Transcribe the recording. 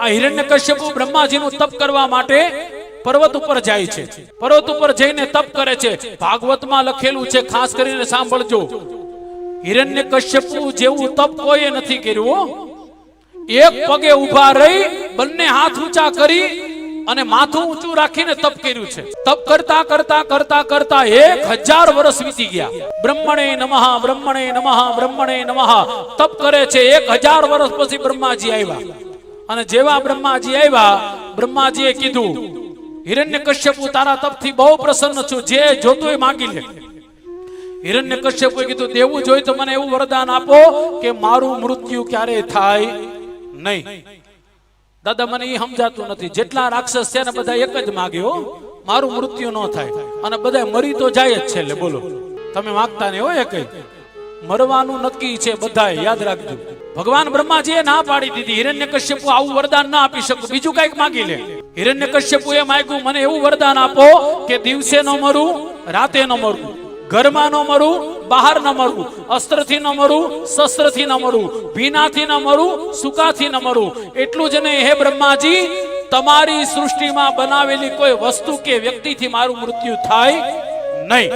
આ હિરણ્યકશ્યપુ બ્રહ્માજીનું તપ કરવા માટે પર્વત ઉપર જાય છે. પર્વત ઉપર જઈને તપ કરે છે. ભાગવતમાં લખેલું છે, ખાસ કરીને સાંભળજો. હિરણ્યકશ્યપુ જેવું તપ કોઈએ નથી કર્યું એક પગે ઊભા રહી, બંને હાથ ઊંચા કરી અને માથું ઊંચું રાખીને તપ કર્યું છે. તપ કરતા કરતા કરતા કરતા એક હજાર વર્ષ વીતી ગયા. બ્રહ્મણે નમઃ બ્રહ્મણે નમઃ બ્રહ્મણે નમઃ. તપ કરે છે, એક હજાર વર્ષ પછી બ્રહ્માજી આવ્યા. અને જેવા બ્રહ્માજી આવ્યા, બ્રહ્માજીએ કીધું, હિરણ્યકશ્યપુ તારા તપથી બહુ પ્રસન્ન છું, જે જોતું એ માગી લે. હિરણ્યકશ્યપુએ કીધું, દેવું જોઈએ તો મને એવું વરદાન આપો કે મારું મૃત્યુ ક્યારે થાય નહીં. દાદા, મને એ સમજાતું નથી. જેટલા રાક્ષસ છે ને બધા એક જ માગ્યો મારું મૃત્યુ ન થાય. અને બધા મરી તો જાય જ છે બોલો. તમે માગતા નહીં હોય કઈ મરવાનું નક્કી છે બધા યાદ રાખજો. ભગવાન બ્રહ્માજીએ ના પાડી દીધી. હિરણ્યકશ્યપુ આવું વરદાન ના આપી શકું. બીજું કંઈક માગી લે. હિરણ્યકશ્યપુએ માગ્યું, મને એવું વરદાન આપો કે દિવસે ન મરું, રાતે ન મરું, ઘરમાં ન મરું, બહાર ન મરું, અસ્ત્રથી ન મરું, શસ્ત્રથી ન મરું, ભીનાથી ન મરું, સુકાથી ન મરું. એટલું જ નહીં, હે બ્રહ્માજી, તમારી સૃષ્ટિમાં બનાવેલી કોઈ વસ્તુ કે વ્યક્તિથી મારું મૃત્યુ થાય નહીં.